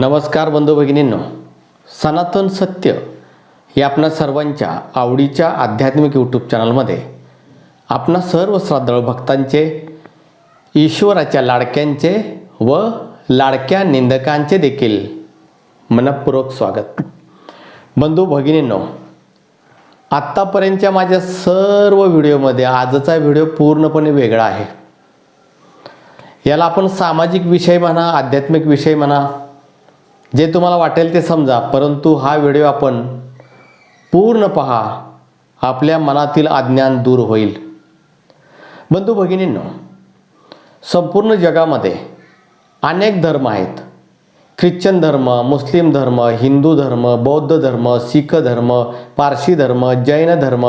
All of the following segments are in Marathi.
नमस्कार बंधू भगिनींनो. सनातन सत्य हे आपणा सर्वांच्या आवडीच्या आध्यात्मिक यूट्यूब चॅनलमध्ये आपणा सर्व श्रद्धाळू भक्तांचे ईश्वराच्या लाडक्यांचे व लाडक्या निंदकांचे देखील मनपूर्वक स्वागत. बंधू भगिनींनो आत्तापर्यंतच्या माझ्या सर्व व्हिडिओमध्ये आजचा व्हिडिओ पूर्णपणे वेगळा आहे. याला आपण सामाजिक विषय म्हणा आध्यात्मिक विषय म्हणा जे तुम्हाला वाटेल ते समजा परंतु हा व्हिडिओ आपण पूर्ण पहा आपल्या मनातील अज्ञान दूर होईल. बंधू भगिनींनो संपूर्ण जगामध्ये अनेक धर्म आहेत. ख्रिश्चन धर्म मुस्लिम धर्म हिंदू धर्म बौद्ध धर्म शीख धर्म पारशी धर्म जैन धर्म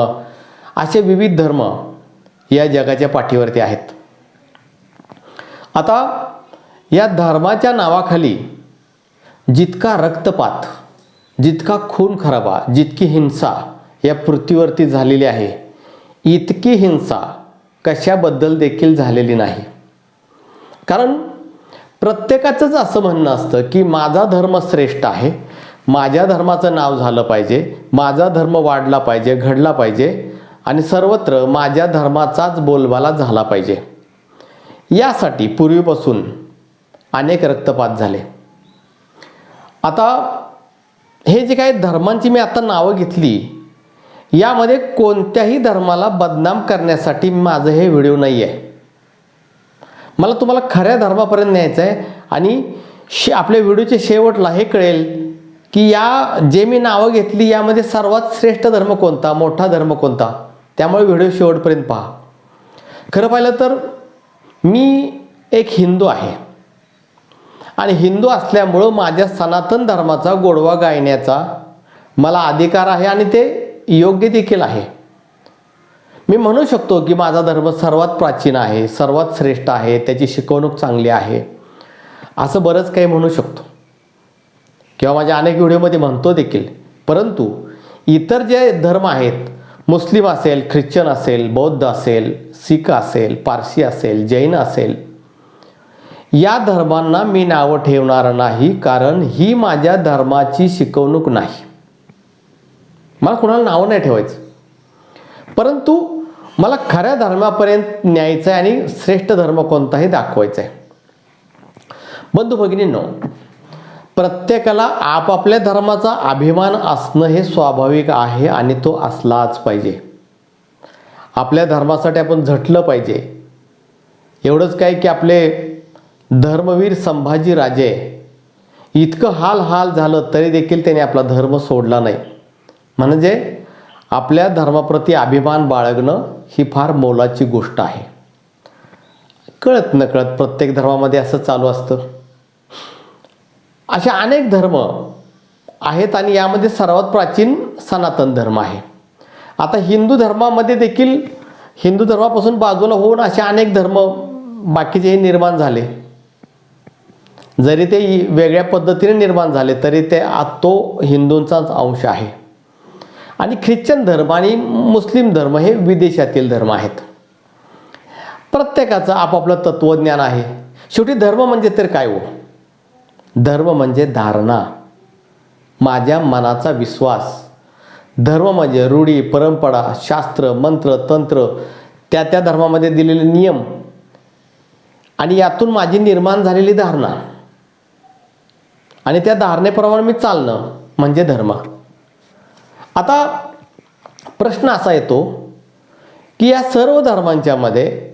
असे विविध धर्म या जगाच्या पाठीवरती आहेत. आता या धर्माच्या नावाखाली जितका रक्तपात जितका खून खराबा जितकी हिंसा या पृथ्वीवरती झालेली आहे इतकी हिंसा कशाबद्दल देखील झालेली नाही. कारण प्रत्येकाचंच असं म्हणणं असतं की माझा धर्म श्रेष्ठ आहे माझ्या धर्माचं नाव झालं पाहिजे माझा धर्म वाढला पाहिजे घडला पाहिजे आणि सर्वत्र माझ्या धर्माचाच बोलबाला झाला पाहिजे. यासाठी पूर्वीपासून अनेक रक्तपात झाले. आता हे जे काही धर्मांची मी आता नावं घेतली यामध्ये कोणत्याही धर्माला बदनाम करण्यासाठी माझं हे व्हिडिओ नाही आहे मला तुम्हाला खऱ्या धर्मापर्यंत न्यायचं आहे आणि शे आपल्या व्हिडिओचे शेवटला हे कळेल की या जे मी नावं घेतली यामध्ये सर्वात श्रेष्ठ धर्म कोणता मोठा धर्म कोणता? त्यामुळे व्हिडिओ शेवटपर्यंत पहा. खरं पाहिलं तर मी एक हिंदू आहे. आणि हिंदू असल्यामुळं माझ्या सनातन धर्माचा गोडवा गायण्याचा मला अधिकार आहे आणि ते योग्य देखील आहे. मी म्हणू शकतो की माझा धर्म सर्वात प्राचीन आहे सर्वात श्रेष्ठ आहे त्याची शिकवणूक चांगली आहे. असं बरंच काही म्हणू शकतो. किंवा माझ्या अनेक व्हिडिओमध्ये म्हणतो देखील. परंतु इतर जे धर्म आहेत मुस्लिम असेल ख्रिश्चन असेल बौद्ध असेल सिख असेल पारसी असेल जैन असेल या धर्मांना मी नावं ठेवणार नाही कारण ही माझ्या धर्माची शिकवणूक नाही. मला कुणाला नावं नाही ठेवायचं. परंतु मला खऱ्या धर्मापर्यंत न्यायचं आहे आणि श्रेष्ठ धर्म कोणताही दाखवायचा आहे बंधू भगिनींनो प्रत्येकाला आपापल्या धर्माचा अभिमान असणं हे स्वाभाविक आहे आणि तो असलाच पाहिजे. आपल्या धर्मासाठी आपण झटलं पाहिजे. एवढंच काय की आपले धर्मवीर संभाजी राजे इतकं हाल हाल झालं तरी देखील त्याने आपला धर्म सोडला नाही. म्हणजे आपल्या धर्माप्रती अभिमान बाळगणं ही फार मोलाची गोष्ट आहे. कळत नकळत प्रत्येक धर्मामध्ये असं चालू असतं. असे अनेक धर्म आहेत आणि यामध्ये सर्वात प्राचीन सनातन धर्म आहे. आता हिंदू धर्मामध्ये देखील हिंदू धर्मापासून बाजूला होऊन असे अनेक धर्म बाकीचेही निर्माण झाले. जरी ते वेगळ्या पद्धतीने निर्माण झाले तरी ते आ- तो हिंदूंचाच अंश आहे. आणि ख्रिश्चन धर्म आणि मुस्लिम धर्म हे विदेशातील धर्म आहेत. प्रत्येकाचं आपापलं तत्त्वज्ञान आहे. शेवटी धर्म म्हणजे तर काय हो? धर्म म्हणजे धारणा. माझ्या मनाचा विश्वास. धर्म म्हणजे रूढी परंपरा शास्त्र मंत्र तंत्र त्या त्या धर्मामध्ये दिलेले नियम. आणि यातून माझी निर्माण झालेली धारणा. आणि त्या धारणेप्रमाणे मी चालणं म्हणजे धर्म. आता प्रश्न असा येतो की या सर्व धर्मांच्यामध्ये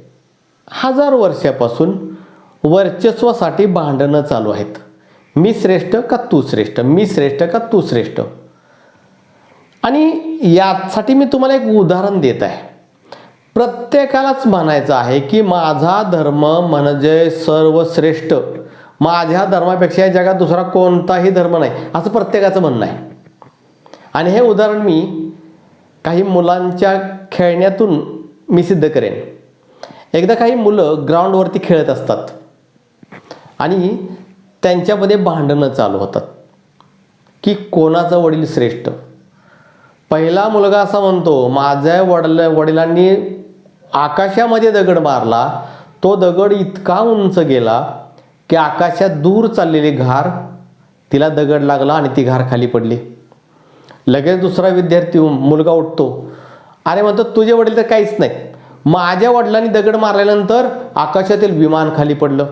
हजार वर्षापासून वर्चस्वासाठी भांडणं चालू आहेत. मी श्रेष्ठ का तू श्रेष्ठ? मी श्रेष्ठ का तू श्रेष्ठ? आणि यासाठी मी तुम्हाला एक उदाहरण देत आहे. प्रत्येकालाच म्हणायचं आहे की माझा धर्म म्हणजे सर्वश्रेष्ठ. माझ्या धर्मापेक्षा जगात दुसरा कोणताही धर्म नाही. असं प्रत्येकाचं म्हणणं आहे. आणि हे उदाहरण मी काही मुलांच्या खेळण्यातून मी सिद्ध करेन. एकदा काही मुलं ग्राउंडवरती खेळत असतात. आणि त्यांच्यामध्ये भांडणं चालू होतात. की कोणाचा वडील श्रेष्ठ? पहिला मुलगा असा म्हणतो माझ्या वडल वडिलांनी आकाशामध्ये दगड मारला. तो दगड इतका उंच गेला की आकाशात दूर चाललेली घार तिला दगड लागला आणि ती घार खाली पडली. लगेच दुसरा विद्यार्थी मुलगा उठतो. अरे म्हणतो तुझे वडील तर काहीच नाही. माझ्या वडिलांनी दगड मारल्यानंतर आकाशातील विमान खाली पडलं.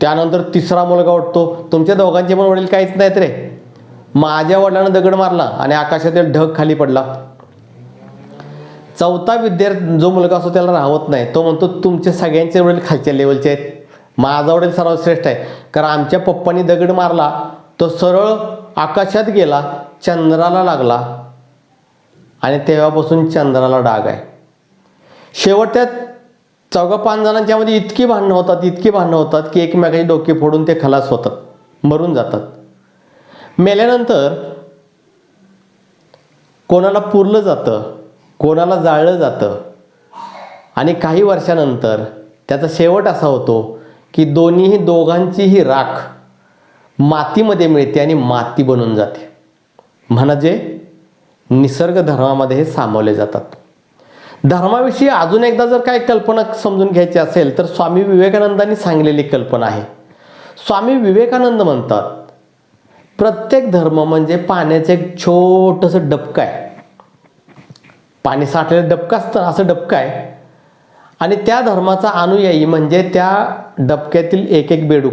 त्यानंतर तिसरा मुलगा उठतो. तुमच्या दोघांचे पण वडील काहीच नाहीत रे. माझ्या वडिलांना दगड मारला आणि आकाशातील ढग खाली पडला. चौथा विद्यार्थी जो मुलगा असतो त्याला राहत नाही. तो म्हणतो तुमचे सगळ्यांचे वडील खालच्या लेवलचे आहेत. माझा वडील सर्वात श्रेष्ठ आहे. कारण आमच्या पप्पांनी दगड मारला तो सरळ आकाशात गेला चंद्राला लागला. आणि तेव्हापासून चंद्राला डाग आहे. शेवटच्या चौघा पाच जणांच्यामध्ये इतकी भांडणं होतात इतकी भांडणं होतात की एकमेकाची डोके फोडून ते खलास होतात मरून जातात. मेल्यानंतर कोणाला पुरलं जातं कोणाला जाळलं जातं. आणि काही वर्षानंतर त्याचा शेवट असा होतो की दोन्हीही दोघांचीही राख मातीमध्ये मिळते आणि माती बनून जाते. म्हणजे निसर्ग धर्मामध्ये हे सामावले जातात. धर्माविषयी अजून एकदा जर काय कल्पना समजून घ्यायची असेल तर स्वामी विवेकानंदांनी सांगलेली कल्पना आहे. स्वामी विवेकानंद म्हणतात प्रत्येक धर्म म्हणजे पाण्याचं एक छोटंसं डबकं आहे. पाणी साठलेलं डबकं असतं असं डबकं आहे आणि त्या धर्माचा अनुयायी म्हणजे त्या डबक्यातील एक एक बेडूक.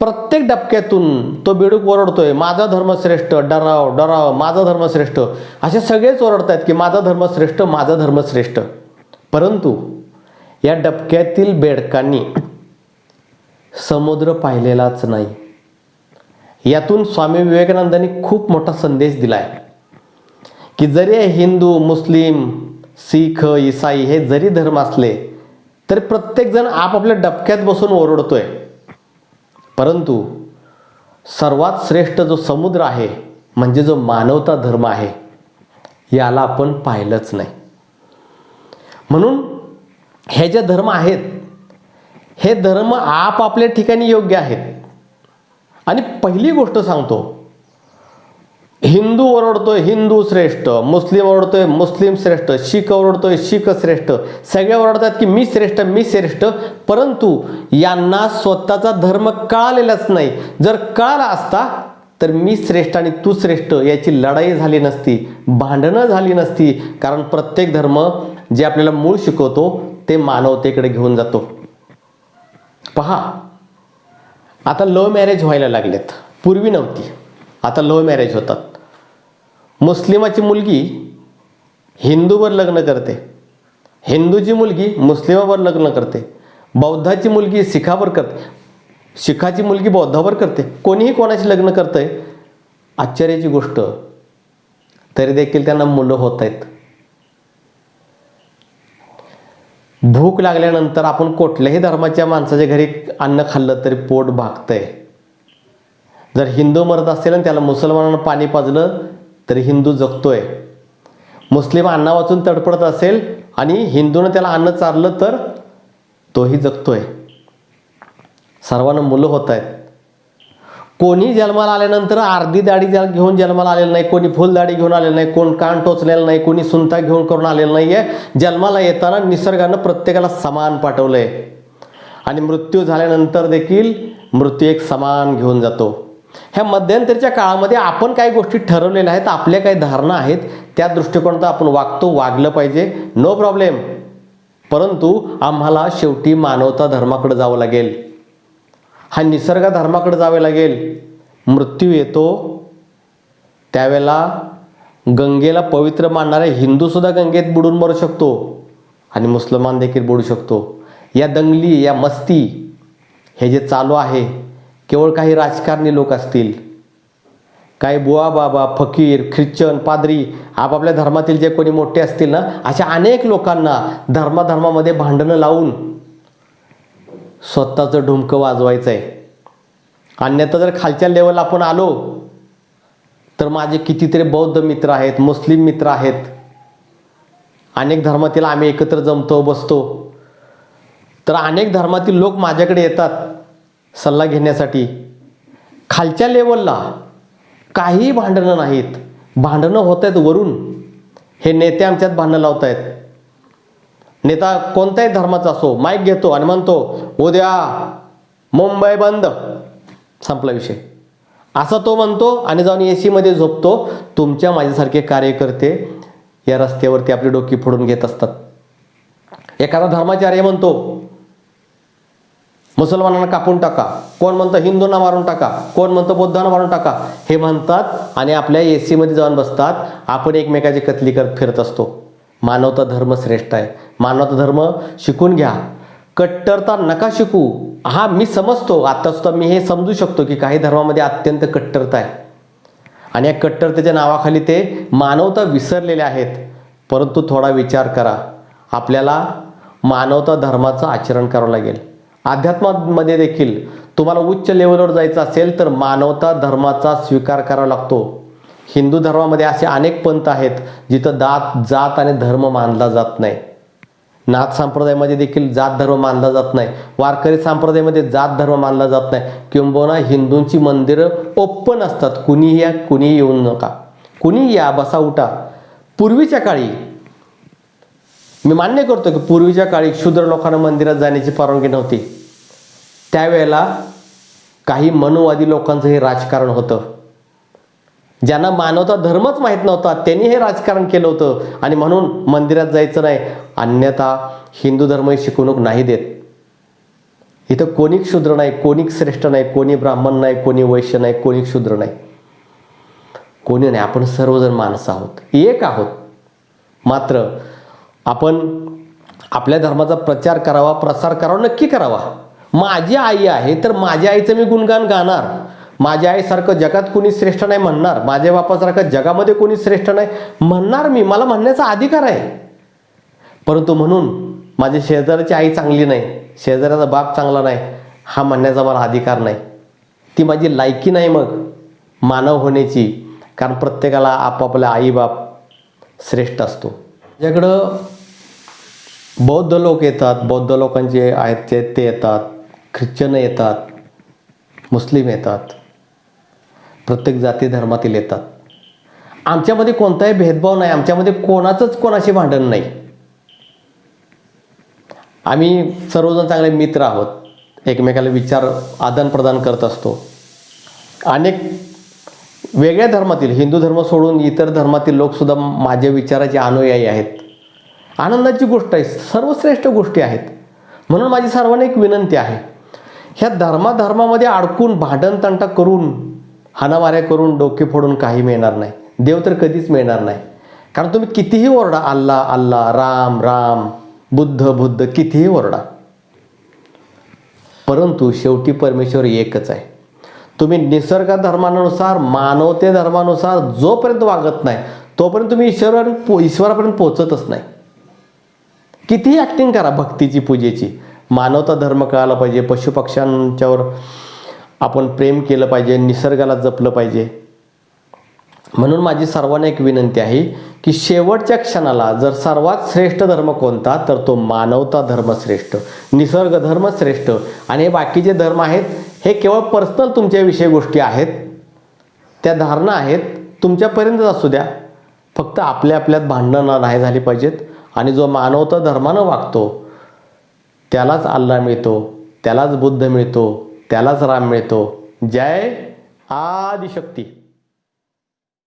प्रत्येक डबक्यातून तो बेडूक ओरडतोय माझा धर्म श्रेष्ठ डराव डराव माझा धर्म श्रेष्ठ. असे सगळेच ओरडत आहेत की माझा धर्म श्रेष्ठ माझा धर्म श्रेष्ठ. परंतु या डबक्यातील बेडकांनी समुद्र पाहिलेलाच नाही. यातून स्वामी विवेकानंदांनी खूप मोठा संदेश दिला आहे की जरी हिंदू मुस्लिम सीख इसाई हे जरी धर्म असले तरी प्रत्येकजण आपापल्या डबक्यात बसून ओरडतोय. परंतु सर्वात श्रेष्ठ जो समुद्र आहे म्हणजे जो मानवता धर्म आहे याला आपण पाहिलंच नाही. म्हणून हे जे धर्म आहेत हे धर्म आपापल्या ठिकाणी योग्य आहेत. आणि पहिली गोष्ट सांगतो हिंदू ओरडतोय हिंदू श्रेष्ठ मुस्लिम ओरडतोय मुस्लिम श्रेष्ठ शीख ओरडतोय शीख श्रेष्ठ. सगळे ओरडतात की मी श्रेष्ठ मी श्रेष्ठ परंतु यांना स्वतःचा धर्म कळालेलाच नाही. जर कळाला असता तर मी श्रेष्ठ आणि तू श्रेष्ठ याची लढाई झाली नसती भांडणं झाली नसती. कारण प्रत्येक धर्म जे आपल्याला मूळ शिकवतो ते मानवतेकडे घेऊन जातो. पहा आता लव्ह मॅरेज व्हायला लागलेत. पूर्वी नव्हती. आता लव्ह मॅरेज होतात. मुस्लिमाची मुलगी हिंदूवर लग्न करते. हिंदूची मुलगी मुस्लिमावर लग्न करते. बौद्धाची मुलगी शिखावर करते. शिखाची मुलगी बौद्धावर करते. कोणीही कोणाशी लग्न करतं आहे आश्चर्याची गोष्ट. तरी देखील त्यांना मुलं होत आहेत. भूक लागल्यानंतर आपण कुठल्याही धर्माच्या माणसाच्या घरी अन्न खाल्लं तरी पोट भागतंय. जर हिंदू मरत असेल आणि त्याला मुसलमानानं पाणी पाजलं तरी हिंदू जगतोय. मुस्लिम अन्ना वाचून तडपडत असेल आणि हिंदूनं त्याला अन्न चारलं तर तोही जगतोय. सर्वांना मुलं होत आहेत. कोणी जन्माला आल्यानंतर अर्धी दाढी ज्या घेऊन जन्माला आलेलं नाही कोणी फुल दाढी घेऊन आलेलं नाही कोण कान टोचलेलं नाही कोणी सुनता घेऊन करून आलेलं नाही आहे जन्माला येताना निसर्गानं प्रत्येकाला समान पाठवलं आहे आणि मृत्यू झाल्यानंतर देखील मृत्यू एक समान घेऊन जातो. ह्या मध्यंतरीच्या काळामध्ये आपण काही गोष्टी ठरवलेल्या आहेत आपल्या काही धारणा आहेत त्या दृष्टिकोनात आपण वागतो वागलं पाहिजे. नो प्रॉब्लेम परंतु आम्हाला शेवटी मानवता धर्माकडे जावं लागेल. हा निसर्ग धर्माकडे जावे लागेल. मृत्यू येतो. त्यावेळेला गंगेला पवित्र मानणारे हिंदूसुद्धा गंगेत बुडून मरू शकतो आणि मुसलमान देखील बुडू शकतो. या दंगली या मस्ती हे जे चालू आहे केवळ काही राजकारणी लोक असतील. काही बुवा बाबा फकीर ख्रिश्चन पादरी आपापल्या धर्मातील जे कोणी मोठे असतील ना अशा अनेक लोकांना धर्माधर्मामध्ये भांडणं लावून स्वतःचं ढुमकं वाजवायचं आहे अन्यथा जर खालच्या लेवल आपण आलो तर माझे कितीतरी बौद्ध मित्र आहेत मुस्लिम मित्र आहेत. अनेक धर्मातील आम्ही एकत्र जमतो बसतो. तर अनेक धर्मातील लोक माझ्याकडे येतात. सल्ला घेण्यासाठी खालच्या लेवलला काही भांडणं नाहीत. भांडणं होत आहेत वरून. हे नेते आमच्यात भांडणं लावत आहेत नेता कोणत्याही धर्माचा असो माईक घेतो आणि म्हणतो उद्या मुंबई बंद. संपला विषय. असा तो म्हणतो आणि जाऊन ए सीमध्ये झोपतो. तुमच्या माझ्यासारखे कार्यकर्ते या रस्त्यावरती आपली डोकी फोडून घेत असतात. एखादा धर्माचार्य म्हणतो मुसलमानांना कापून टाका. कोण म्हणतं हिंदूंना मारून टाका? कोण म्हणतं बौद्धांना मारून टाका? हे म्हणतात आणि आपल्या ए सीमध्ये जाऊन बसतात. आपण एकमेकाची कतली करत फिरत असतो. मानवता धर्म श्रेष्ठ आहे. मानवता धर्म शिकून घ्या. कट्टरता नका शिकू. हा मी समजतो. आता सुद्धा मी हे समजू शकतो की काही धर्मामध्ये अत्यंत कट्टरता आहे. आणि या कट्टरतेच्या नावाखाली ते मानवता विसरलेले आहेत. परंतु थोडा विचार करा. आपल्याला मानवता धर्माचं आचरण करावं लागेल. अध्यात्मामध्ये देखील तुम्हाला उच्च लेवलवर जायचं असेल तर मानवता धर्माचा स्वीकार करावा लागतो. हिंदू धर्मामध्ये असे अनेक पंथ आहेत जिथं दात जात आणि धर्म मानला जात नाही. नाथ संप्रदायामध्ये देखील जात धर्म मानला जात नाही. वारकरी संप्रदायामध्ये जात धर्म मानला जात नाही. किंबहुना हिंदूंची मंदिरं ओपन असतात. कुणीही या कुणीही येऊ नका. कुणी या बसा उठा. पूर्वीच्या काळी मी मान्य करतो की पूर्वीच्या काळी क्षुद्र लोकांना मंदिरात जाण्याची परवानगी नव्हती. त्यावेळेला काही मनुवादी लोकांचं हे राजकारण होतं. ज्यांना मानवता धर्मच माहीत नव्हता त्यांनी हे राजकारण केलं होतं. आणि म्हणून मंदिरात जायचं नाही अन्यथा हिंदू धर्म ही शिकवणूक नाही देत. इथं कोणी शूद्र नाही कोणी श्रेष्ठ नाही कोणी ब्राह्मण नाही कोणी वैश्य नाही कोणी शूद्र नाही. कोणी नाही आपण सर्वजण माणसं आहोत एक आहोत. मात्र आपण आपल्या धर्माचा प्रचार करावा प्रसार करावा नक्की करावा. माझी आई आहे तर माझ्या आईचं मी गुणगान गाणार. माझ्या आईसारखं जगात कोणी श्रेष्ठ नाही म्हणणार. माझ्या बापासारखं जगामध्ये कोणी श्रेष्ठ नाही म्हणणार मी. मला म्हणण्याचा अधिकार आहे. परंतु म्हणून माझ्या शेजाऱ्याची आई चांगली नाही शेजाऱ्याचा बाप चांगला नाही हा म्हणण्याचा मला अधिकार नाही. ती माझी लायकी नाही मग मानव होण्याची. कारण प्रत्येकाला आपापला आईबाप श्रेष्ठ असतो. माझ्याकडं बौद्ध लोक येतात बौद्ध लोकांचे आहेत ते ते येतात. ख्रिश्चन येतात मुस्लिम येतात प्रत्येक जाती धर्मातील येतात. आमच्यामध्ये कोणताही भेदभाव नाही आमच्यामध्ये कोणाचंच कोणाशी भांडण नाही. आम्ही सर्वजण चांगले मित्र आहोत एकमेकाला विचार आदान प्रदान करत असतो. अनेक वेगळ्या धर्मातील हिंदू धर्म सोडून इतर धर्मातील लोकसुद्धा माझ्या विचाराचे अनुयायी आहेत. आनंदाची गोष्ट आहे सर्वश्रेष्ठ गोष्टी आहेत. म्हणून माझी सर्वांना एक विनंती आहे. ह्या धर्माधर्मामध्ये अडकून भांडण तंटा करून हाणामाऱ्या करून डोके फोडून काही मिळणार नाही. देव तर कधीच मिळणार नाही. कारण तुम्ही कितीही ओरडा अल्ला अल्ला राम राम बुद्ध बुद्ध कितीही ओरडा. परंतु शेवटी परमेश्वर एकच आहे. तुम्ही निसर्ग धर्मानुसार मानवते धर्मानुसार जोपर्यंत वागत नाही तोपर्यंत तुम्ही ईश्वर ईश्वरापर्यंत पोहोचतच नाही. कितीही ॲक्टिंग करा भक्तीची पूजेची. मानवता धर्म कळाला पाहिजे पशुपक्ष्यांच्यावर आपण प्रेम केलं पाहिजे निसर्गाला जपलं पाहिजे. म्हणून माझी सर्वांना एक विनंती आहे की शेवटच्या क्षणाला जर सर्वात श्रेष्ठ धर्म कोणता तर तो मानवता धर्म श्रेष्ठ निसर्ग धर्म श्रेष्ठ. आणि हे बाकीचे धर्म आहेत हे केवळ पर्सनल तुमच्याविषयी गोष्टी आहेत. त्या धारणा आहेत तुमच्यापर्यंतच असू द्या. फक्त आपल्या आपल्यात भांडणं नाही झाली पाहिजेत. आणि जो मानवता धर्मानं वागतो त्यालाच अल्ला मिळतो त्यालाच बुद्ध मिळतो त्यालाच राम मिळतो. जय आदिशक्ती.